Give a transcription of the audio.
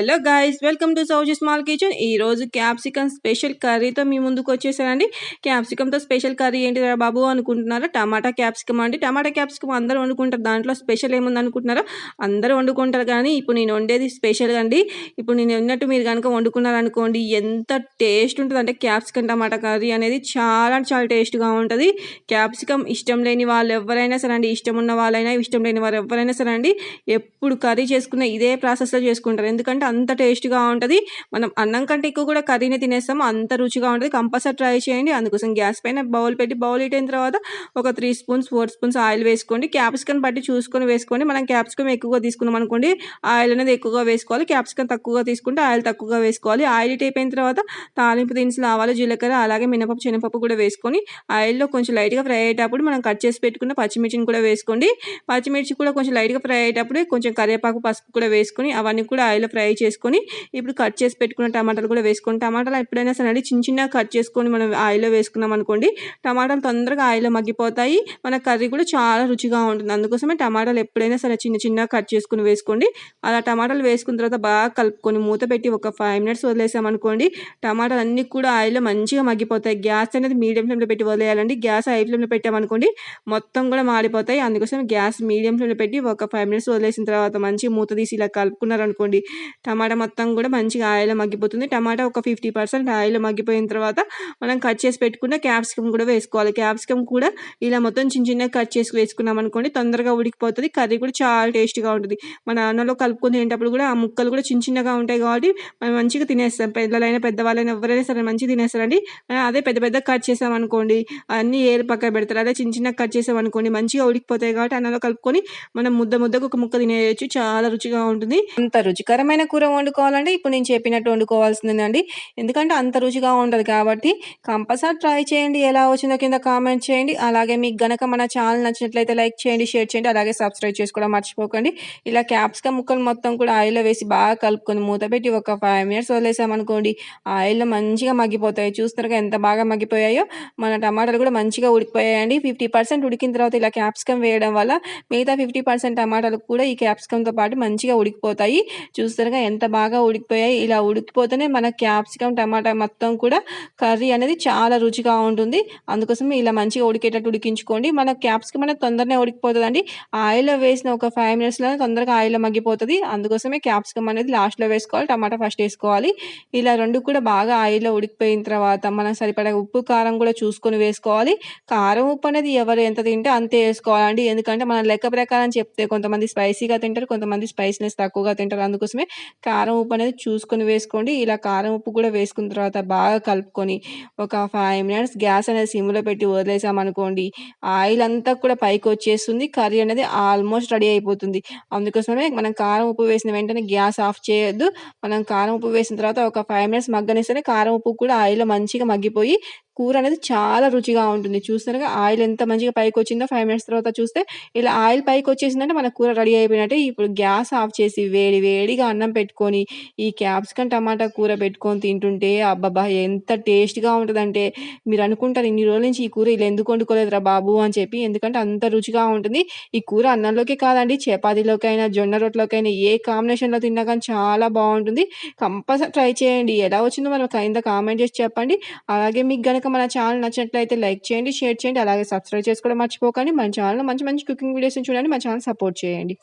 Hello guys welcome to Souji small kitchen ఈ రోజు capsicum special కర్రీతో మీ ముందుకు వచ్చేసానండి. క్యాప్సికమ్తో స్పెషల్ కర్రీ ఏంటిరా బాబు అనుకుంటున్నారా? టమాటా క్యాప్సికమ్ అండి. టమాటా క్యాప్సికమ్ అందరూ వండుకుంటారు. దాంట్లో స్పెషల్ ఏముంది అనుకుంటున్నారా? అందరూ వండుకుంటారు కానీ ఇప్పుడు నేను వండేది స్పెషల్ అండి. ఇప్పుడు నేను ఉన్నట్టు మీరు కనుక వండుకున్నారనుకోండి ఎంత టేస్ట్ ఉంటుంది అంటే క్యాప్సికమ్ టమాటా కర్రీ అనేది చాలా చాలా టేస్ట్గా ఉంటుంది. క్యాప్సికమ్ ఇష్టం లేని వాళ్ళు ఎవరైనా సరే అండి ఇష్టం ఉన్న వాళ్ళైనా ఇష్టం లేని వారు ఎవరైనా సరే అండి ఎప్పుడు కర్రీ చేసుకున్న ఇదే ప్రాసెస్లో చేసుకుంటారు. ఎందుకంటే అంత టేస్ట్గా ఉంటుంది. మనం అన్నం కంటే ఎక్కువ కూడా కర్రీని తినేస్తాము అంత రుచిగా ఉంటుంది. కంపల్సరీ ట్రై చేయండి. అందుకోసం గ్యాస్ పైన బౌల్ పెట్టి బౌల్ పెట్టిన అయిన తర్వాత ఒక three spoons four spoons oil వేసుకోండి. క్యాప్సికమ్ బట్టి చూసుకొని వేసుకోండి. మనం క్యాప్సికమ్ ఎక్కువగా తీసుకున్నాం అనుకోండి ఆయిల్ అనేది ఎక్కువగా వేసుకోవాలి. క్యాప్సికమ్ తక్కువగా తీసుకుంటే ఆయిల్ తక్కువగా వేసుకోవాలి. ఆయిల్ ఇట్ అయిపోయిన తర్వాత తాలింపు దినుసులు ఆవాలు జీలకర్ర అలాగే మినపప్పు శనగపప్పు కూడా వేసుకొని ఆయిల్లో కొంచెం లైట్గా ఫ్రై అయ్యేటప్పుడు మనం కట్ చేసి పెట్టుకున్న పచ్చిమిర్చిని కూడా వేసుకోండి. పచ్చిమిర్చి కూడా కొంచెం లైట్గా ఫ్రై అయ్యేటప్పుడు కొంచెం కరివేపాకు పసుపు కూడా వేసుకొని అవన్నీ కూడా ఆయిల్లో ఫ్రై చేసుకొని ఇప్పుడు కట్ చేసి పెట్టుకున్న టమాటాలు కూడా వేసుకొని టమాటాలు ఎప్పుడైనా సరే చిన్న చిన్న చిన్నగా కట్ చేసుకొని మనం ఆయిల్లో వేసుకున్నాం అనుకోండి టమాటాలు తొందరగా ఆయిల్లో మగ్గిపోతాయి మన కర్రీ కూడా చాలా రుచిగా ఉంటుంది. అందుకోసమే టమాటాలు ఎప్పుడైనా సరే చిన్న చిన్నగా కట్ చేసుకుని వేసుకోండి. అలా టమాటాలు వేసుకున్న తర్వాత బాగా కలుపుకొని మూత పెట్టి ఒక ఫైవ్ మినిట్స్ వదిలేసామనుకోండి టమాటాలు అన్నీ కూడా ఆయిల్లో మంచిగా మగ్గిపోతాయి. గ్యాస్ అనేది మీడియం ఫ్లేమ్లో పెట్టి వదిలేయాలండి. గ్యాస్ హై ఫ్లేమ్లో పెట్టామనుకోండి మొత్తం కూడా మాడిపోతాయి. అందుకోసం గ్యాస్ మీడియం ఫ్లేమ్లో పెట్టి ఒక ఫైవ్ మినిట్స్ వదిలేసిన తర్వాత మంచిగా మూత తీసి ఇలా కలుపుకున్నారనుకోండి టమాటా మొత్తం కూడా మంచిగా ఆయిల్ మగ్గిపోతుంది. టమాటా ఒక ఫిఫ్టీ పర్సెంట్ ఆయిల్ మగ్గిపోయిన తర్వాత మనం కట్ చేసి పెట్టుకున్న క్యాప్సికమ్ కూడా వేసుకోవాలి. క్యాప్సికమ్ కూడా ఇలా మొత్తం చిన్న చిన్నగా కట్ చేసి వేసుకున్నాం అనుకోండి తొందరగా ఉడికిపోతుంది. కర్రీ కూడా చాలా టేస్ట్గా ఉంటుంది. మన అన్నంలో కలుపుకొని తినేటప్పుడు కూడా ఆ ముక్కలు కూడా చిన్న చిన్నగా ఉంటాయి కాబట్టి మనం మంచిగా తినేస్తాం. పిల్లలైనా పెద్దవాళ్ళైనా ఎవరైనా సరే మంచిగా తినేస్తారండి. అదే పెద్ద పెద్ద కట్ చేసాం అనుకోండి అన్నీ ఏరు పక్కన పెడతారు. అదే చిన్న చిన్నగా కట్ చేసాం అనుకోండి మంచిగా ఉడికిపోతాయి కాబట్టి అన్నంలో కలుపుకొని మనం ముద్ద ముద్దకు ఒక ముక్క తినేయచ్చు. చాలా రుచిగా ఉంటుంది. అంత రుచికరమైన కూర వండుకోవాలంటే ఇప్పుడు నేను చెప్పినట్టు వండుకోవాల్సిందేనండి. ఎందుకంటే అంత రుచిగా ఉండదు కాబట్టి కంపల్సరీ ట్రై చేయండి. ఎలా వచ్చిందో కింద కామెంట్ చేయండి. అలాగే మీకు గనక మన ఛానల్ నచ్చినట్లయితే లైక్ చేయండి షేర్ చేయండి అలాగే సబ్స్క్రైబ్ చేసుకోవడం మర్చిపోకండి. ఇలా క్యాప్సికమ్ ముక్కలు మొత్తం కూడా ఆయిల్లో వేసి బాగా కలుపుకొని మూత పెట్టి ఒక ఫైవ్ మినిట్స్ వదిలేసామనుకోండి ఆయిల్లో మంచిగా మగ్గిపోతాయి. చూస్తారుగా ఎంత బాగా మగ్గిపోయాయో. మన టమాటాలు కూడా మంచిగా ఉడికిపోయాయండి. ఫిఫ్టీ పర్సెంట్ ఉడికిన తర్వాత ఇలా క్యాప్సికమ్ వేయడం వల్ల మిగతా ఫిఫ్టీ పర్సెంట్ టమాటాలు కూడా ఈ క్యాప్సికమ్తో పాటు మంచిగా ఉడికిపోతాయి. చూస్తారుగా ఎంత బాగా ఉడికిపోయాయి. ఇలా ఉడికిపోతేనే మన క్యాప్సికమ్ టమాటా మొత్తం కూడా కర్రీ అనేది చాలా రుచిగా ఉంటుంది. అందుకోసం ఇలా మంచిగా ఉడికేటట్టు ఉడికించుకోండి. మన క్యాప్సికమ్ అనేది తొందరనే ఉడికిపోతుందండి. ఆయిల్లో వేసిన ఒక ఫైవ్ మినిట్స్లో తొందరగా ఆయిల్లో మగ్గిపోతుంది. అందుకోసమే క్యాప్సికమ్ అనేది లాస్ట్లో వేసుకోవాలి. టమాటా ఫస్ట్ వేసుకోవాలి. ఇలా రెండు కూడా బాగా ఆయిల్లో ఉడికిపోయిన తర్వాత మనం సరిపడా ఉప్పు కారం కూడా చూసుకొని వేసుకోవాలి. కారం ఉప్పు అనేది ఎవరు ఎంత తింటే అంతే వేసుకోవాలండి. ఎందుకంటే మన లెక్క ప్రకారం చెప్తే కొంతమంది స్పైసీగా తింటారు కొంతమంది స్పైసీనెస్ తక్కువగా తింటారు. అందుకోసమే కారం ఉప్పు అనేది చూసుకొని వేసుకోండి. ఇలా కారం ఉప్పు కూడా వేసుకున్న తర్వాత బాగా కలుపుకొని ఒక ఫైవ్ మినిట్స్ గ్యాస్ అనేది సిమ్లో పెట్టి వదిలేసామనుకోండి ఆయిల్ అంతా కూడా పైకి వచ్చేస్తుంది. కర్రీ అనేది ఆల్మోస్ట్ రెడీ అయిపోతుంది. అందుకోసమే మనం కారం ఉప్పు వేసిన వెంటనే గ్యాస్ ఆఫ్ చేయొద్దు. మనం కారం ఉప్పు వేసిన తర్వాత ఒక ఫైవ్ మినిట్స్ మగ్గనిస్తేనే కారం ఉప్పు కూడా ఆయిల్లో మంచిగా మగ్గిపోయి కూర అనేది చాలా రుచిగా ఉంటుంది. చూస్తున్నారుగా ఆయిల్ ఎంత మంచిగా పైకి వచ్చిందో ఫైవ్ మినిట్స్ తర్వాత చూస్తే ఇలా ఆయిల్ పైకి వచ్చేసిందంటే మన కూర రెడీ అయిపోయినట్టే. ఇప్పుడు గ్యాస్ ఆఫ్ చేసి వేడి వేడిగా అన్నం పెట్టుకొని ఈ క్యాప్సికమ్ టమాటా కూర పెట్టుకొని తింటుంటే అబ్బబ్బా ఎంత టేస్ట్గా ఉంటుందంటే. మీరు అనుకుంటారు ఇన్ని రోజుల నుంచి ఈ కూర ఇలా ఎందుకు వండుకోలేదురా బాబు అని చెప్పి ఎందుకంటే అంత రుచిగా ఉంటుంది. ఈ కూర అన్నంలోకి కాదండి చపాతీలోకైనా జొన్న రొట్టెలోకైనా ఏ కాంబినేషన్లో తిన్నా కానీ చాలా బాగుంటుంది. కంపల్సరీ ట్రై చేయండి. ఎలా వచ్చిందో మనం కింద కామెంట్ చేసి చెప్పండి. అలాగే మీకు కనుక మన ఛానల్ నచ్చినట్లయితే లైక్ చేయండి షేర్ చేయండి అలాగే సబ్స్క్రైబ్ చేసుకోవడం మర్చిపోకండి. మన ఛానల్లో మంచి మంచి కుకింగ్ వీడియోస్ చూడండి మన ఛానల్ సపోర్ట్ చేయండి.